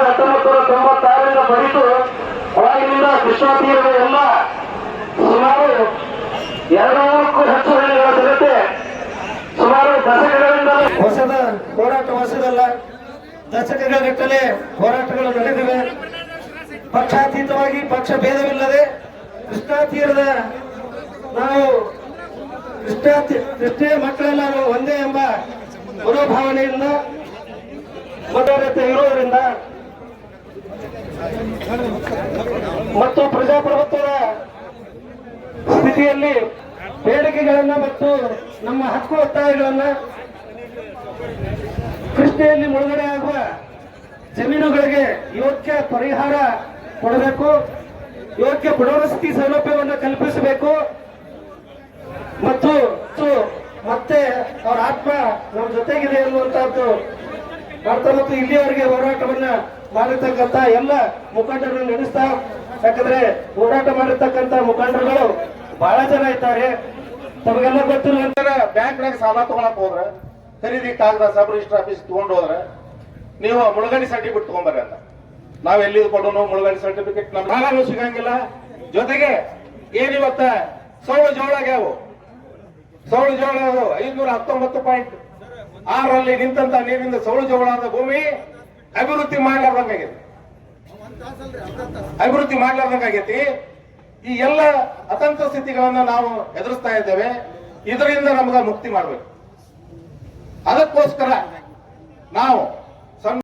ಹತ್ತೊಂಬತ್ತು ನೂರ ತೊಂಬತ್ತಾರರಿಂದ ಬಡಿತು ಅವಾಗಿನಿಂದ ಕೃಷ್ಣಾ ತೀರದ ಎಲ್ಲ ಸುಮಾರು ಎರಡು ನೂರಕ್ಕೂ ಹೆಚ್ಚು ಹಳ್ಳಿಗಳ ಸುಮಾರು ದಶಕಗಳಿಂದ ಹೊಸದ ಹೋರಾಟ ಹೊಸದಲ್ಲ ದಶಕಗಟ್ಟಲೆ ಹೋರಾಟಗಳು ನಡೆದಿವೆ. ಪಕ್ಷಾತೀತವಾಗಿ ಪಕ್ಷ ಭೇದವಿಲ್ಲದೆ ಕೃಷ್ಣಾ ತೀರದ ನಾವು ಕೃಷ್ಣ ಕೃಷ್ಣ ಮಕ್ಕಳೆಲ್ಲರೂ ಒಂದೇ ಎಂಬ ಮನೋಭಾವನೆಯಿಂದ ಮತದಾರತೆ ಇರುವುದರಿಂದ ಮತ್ತು ಪ್ರಜಾಪ್ರಭುತ್ವದ ಸ್ಥಿತಿಯಲ್ಲಿ ಬೇಡಿಕೆಗಳನ್ನ ಮತ್ತು ನಮ್ಮ ಹಕ್ಕು ಒತ್ತಾಯಗಳನ್ನ ಕೃಷ್ಣೆಯಲ್ಲಿ ಮುಳುಗಡೆ ಆಗುವ ಜಮೀನುಗಳಿಗೆ ಯೋಗ್ಯ ಪರಿಹಾರ ಕೊಡಬೇಕು, ಯೋಗ್ಯ ಪುನರ್ವಸತಿ ಸೌಲಭ್ಯವನ್ನು ಕಲ್ಪಿಸಬೇಕು. ಮತ್ತು ಮತ್ತು ಅವರ ಆತ್ಮ ನಮ್ಮ ಜೊತೆಗಿದೆ ಎನ್ನುವಂತಹದ್ದು ಮಾಡ್ತಾ ಮತ್ತು ಇಲ್ಲಿಯವರೆಗೆ ಹೋರಾಟವನ್ನ ಮಾಡಿರ್ತಕ್ಕಂತ ಎಲ್ಲ ಮುಖಂಡರನ್ನು ನಡೆಸ್ತಾ ಯಾಕಂದ್ರೆ ಹೋರಾಟ ಮಾಡಿರ್ತಕ್ಕಂತ ಮುಖಂಡರುಗಳು ಬಹಳ ಜನ ಇದ್ದಾರೆ. ತಮಗೆಲ್ಲ ಗೊತ್ತಿಲ್ಲ ಬ್ಯಾಂಕ್ ನಾಗ ಸಾಲ ತಗೊಳಕ್ ಹೋದ್ರೆ, ಖರೀದಿ ಕಾಗದ, ಸಬ್ ರಿಜಿಸ್ಟರ್ ಆಫೀಸ್ ತಗೊಂಡ್ ಹೋದ್ರೆ, ನೀವು ಮುಳುಗಡೆ ಸರ್ಟಿಫಿಕೇಟ್ ತಗೊಂಬರ್ರಿ ಅಂತ. ನಾವ್ ಎಲ್ಲಿ ಕೊಡೋನು ಮುಳುಗಡೆ ಸರ್ಟಿಫಿಕೇಟ್ ನಮ್ಗೆ. ಸಿಗಂಗಿಲ್ಲ. ಜೊತೆಗೆ ಏನಿವತ್ತ? ಸೌಳು ಜೋಳ ಆಗ್ಯಾವು. ಸೌಳು ಜೋಳ ಅದು ಐನೂರ ಹತ್ತೊಂಬತ್ತು ಪಾಯಿಂಟ್ ಆರರಲ್ಲಿ ನಿಂತಂತ ನೀರಿನಿಂದ ಸೌಳು ಭೂಮಿ ಅಭಿವೃದ್ಧಿ ಮಾಡ್ಲಾರ್ದಂಗಾಗೈತಿ. ಅಭಿವೃದ್ಧಿ ಮಾಡ್ಲಾರ್ದಂಗಾಗೈತಿ. ಈ ಎಲ್ಲ ಅತಂತ್ರ ಸ್ಥಿತಿಗಳನ್ನ ನಾವು ಎದುರಿಸ್ತಾ ಇದ್ದೇವೆ. ಇದರಿಂದ ನಮ್ಗ ಮುಕ್ತಿ ಮಾಡಬೇಕು. ಅದಕ್ಕೋಸ್ಕರ ನಾವು